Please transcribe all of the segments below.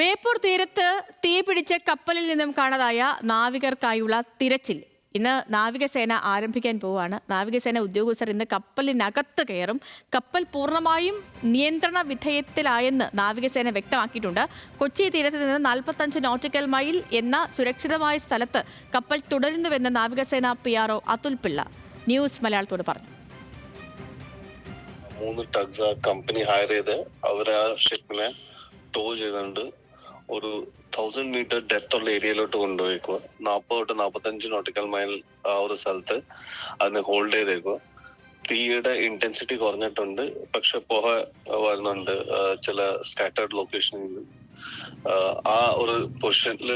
ബേപ്പൂർ തീരത്ത് തീ പിടിച്ച കപ്പലിൽ നിന്നും കാണാതായ നാവികർക്കായുള്ള തിരച്ചിൽ. ഇന്ന് നാവികസേന ആരംഭിക്കാൻ പോവുകയാണ്. നാവികസേന ഉദ്യോഗസ്ഥർ ഇന്ന് കപ്പലിനകത്ത് കയറും. കപ്പൽ പൂർണമായും നിയന്ത്രണ വിധേയത്തിലായെന്ന് നാവികസേന വ്യക്തമാക്കിയിട്ടുണ്ട്. കൊച്ചി തീരത്ത് നിന്ന് നാൽപ്പത്തഞ്ച് നോട്ടിക്കൽ മൈൽ എന്ന സുരക്ഷിതമായ സ്ഥലത്ത് കപ്പൽ തുടരുന്നുവെന്ന് നാവികസേന P R Athul Pillai news മലയാളത്തോട് പറഞ്ഞു. മൂന്ന് ടഗ്സ് കമ്പനി ഹയർ ചെയ്ത് അവർ ആ ഷിപ്പിനെ ടോ ചെയ്തുകൊണ്ട് ഒരു തൗസൻഡ് മീറ്റർ ഡെപ്ത് ഉള്ള ഏരിയയിലോട്ട് കൊണ്ടുപോയിക്കുക നാൽപ്പത് തൊട്ട് നാൽപ്പത്തഞ്ച് നോട്ടിക്കൽ മൈൽ ആ ഒരു സ്ഥലത്ത് അതിനെ ഹോൾഡ് ചെയ്തേക്കുക തീയുടെ ഇന്റൻസിറ്റി കുറഞ്ഞിട്ടുണ്ട്. പക്ഷെ പുക വരുന്നുണ്ട്. ചില സ്കാറ്റേർഡ് ലൊക്കേഷനിൽ നിന്ന് ആ, ഒരു പൊസിഷനിൽ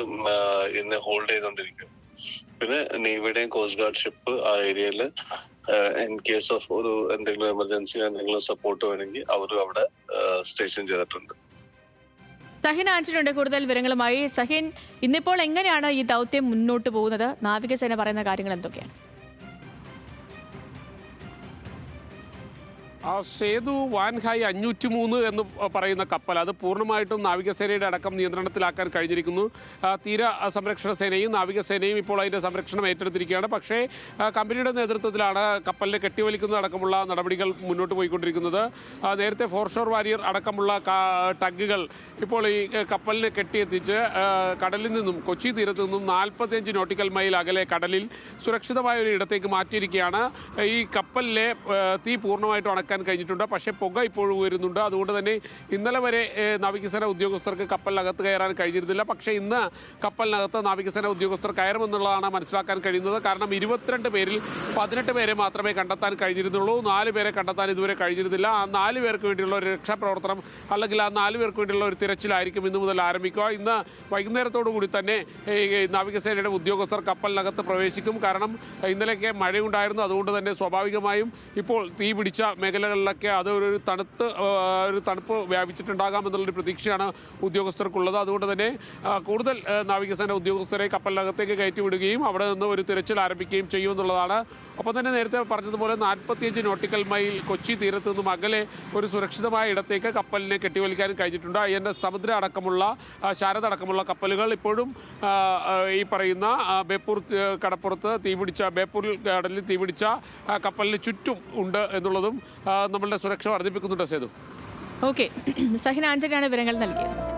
ഇന്ന് ഹോൾഡ് ചെയ്തുകൊണ്ടിരിക്കും പിന്നെ നേവിയുടെയും കോസ്റ്റ് ഗാർഡ് ഷിപ്പ് ആ ഏരിയയിൽ ഇൻ കേസ് ഓഫ് ഒരു എന്തെങ്കിലും എമർജൻസി എന്തെങ്കിലും സപ്പോർട്ട് വേണമെങ്കിൽ അവരും അവിടെ സ്റ്റേഷൻ ചെയ്തിട്ടുണ്ട്. സഹിൻ ആന്റണിയുണ്ട് കൂടുതൽ വിവരങ്ങളുമായി. സഹിൻ ഇന്നിപ്പോൾ എങ്ങനെയാണ് ഈ ദൗത്യം മുന്നോട്ട് പോകുന്നത്? നാവികസേന പറയുന്ന കാര്യങ്ങൾ എന്തൊക്കെയാണ്? ആ സേതു വാൻഹായ് അഞ്ഞൂറ്റി മൂന്ന് എന്ന് പറയുന്ന കപ്പൽ. അത് പൂർണമായിട്ടും നാവികസേനയുടെ അടക്കം നിയന്ത്രണത്തിലാക്കാൻ കഴിഞ്ഞിരിക്കുന്നു. തീര സംരക്ഷണ സേനയും നാവികസേനയും ഇപ്പോൾ അതിന്റെ സംരക്ഷണം ഏറ്റെടുത്തിരിക്കുകയാണ്. പക്ഷേ കമ്പനിയുടെ നേതൃത്വത്തിലാണ് കപ്പലിനെ കെട്ടിവലിക്കുന്നത് അടക്കമുള്ള നടപടികൾ മുന്നോട്ട് പോയിക്കൊണ്ടിരിക്കുന്നത്. നേരത്തെ ഫോർഷോർ വാരിയർ അടക്കമുള്ള ടഗുകൾ ഇപ്പോൾ ഈ കപ്പലിനെ കെട്ടിയെത്തിച്ച് കടലിൽ നിന്നും കൊച്ചി തീരത്ത് നിന്നും നാൽപ്പത്തിയഞ്ച് നോട്ടിക്കൽ മൈൽ അകലെ കടലിൽ സുരക്ഷിതമായ ഒരു ഇടത്തേക്ക് മാറ്റിയിരിക്കുകയാണ്. ഈ കപ്പലിലെ തീ പൂർണമായിട്ടും അണക്കാൻ കഴിഞ്ഞിട്ടുണ്ട്. പക്ഷേ പുക ഇപ്പോഴും ഉയരുന്നുണ്ട്. അതുകൊണ്ട് തന്നെ ഇന്നലെ വരെ നാവികസേന ഉദ്യോഗസ്ഥർക്ക് കപ്പലിനകത്ത് കയറാൻ കഴിഞ്ഞിരുന്നില്ല. പക്ഷേ ഇന്ന് കപ്പലിനകത്ത് നാവികസേന ഉദ്യോഗസ്ഥർ കയറുമെന്നുള്ളതാണ് മനസ്സിലാക്കാൻ കഴിയുന്നത്. കാരണം ഇരുപത്തിരണ്ട് പേരിൽ പതിനെട്ട് പേരെ മാത്രമേ കണ്ടെത്താൻ കഴിഞ്ഞിരുന്നുള്ളൂ. നാല് പേരെ കണ്ടെത്താൻ ഇതുവരെ കഴിഞ്ഞിരുന്നില്ല. ആ നാല് പേർക്ക് വേണ്ടിയുള്ള ഒരു രക്ഷാപ്രവർത്തനം അല്ലെങ്കിൽ ആ നാല് പേർക്ക് വേണ്ടിയുള്ള ഒരു തിരച്ചിലായിരിക്കും ഇന്ന് മുതൽ ആരംഭിക്കുക. ഇന്ന് വൈകുന്നേരത്തോടു കൂടി തന്നെ നാവികസേനയുടെ ഉദ്യോഗസ്ഥർ കപ്പലിനകത്ത് പ്രവേശിക്കും. കാരണം ഇന്നലെയൊക്കെ മഴയുണ്ടായിരുന്നു. അതുകൊണ്ട് തന്നെ സ്വാഭാവികമായും ഇപ്പോൾ തീ പിടിച്ച മേഖലകളിലൊക്കെ അത് ഒരു തണുത്ത് ഒരു തണുപ്പ് വ്യാപിച്ചിട്ടുണ്ടാകാം എന്നുള്ളൊരു പ്രതീക്ഷയാണ് ഉദ്യോഗസ്ഥർക്കുള്ളത്. അതുകൊണ്ട് തന്നെ കൂടുതൽ നാവികസേന ഉദ്യോഗസ്ഥരെ കപ്പലിനകത്തേക്ക് കയറ്റി വിടുകയും അവിടെ നിന്ന് ഒരു തിരച്ചിൽ ആരംഭിക്കുകയും ചെയ്യുമെന്നുള്ളതാണ് ഒപ്പം തന്നെ നേരത്തെ പറഞ്ഞതുപോലെ നാൽപ്പത്തിയഞ്ച് നോട്ടിക്കൽ മൈൽ കൊച്ചി തീരത്തു നിന്നും അകലെ ഒരു സുരക്ഷിതമായ ഇടത്തേക്ക് കപ്പലിനെ കെട്ടിവലിക്കാൻ കഴിഞ്ഞിട്ടുണ്ട്. അതിന്റെ സമുദ്ര അടക്കമുള്ള ശാരദ അടക്കമുള്ള കപ്പലുകൾ ഇപ്പോഴും ഈ പറയുന്ന ബേപ്പൂർ കടപ്പുറത്ത് തീപിടിച്ച ബേപ്പൂരിൽ കടലിൽ തീപിടിച്ച കപ്പലിന് ചുറ്റും ഉണ്ട് എന്നുള്ളതും നമ്മളുടെ സുരക്ഷ വർദ്ധിപ്പിക്കുന്നുണ്ട് സേതു? ഓക്കെ. സഹിൻ ആന്റണിയാണ് വിവരങ്ങൾ നൽകിയത്.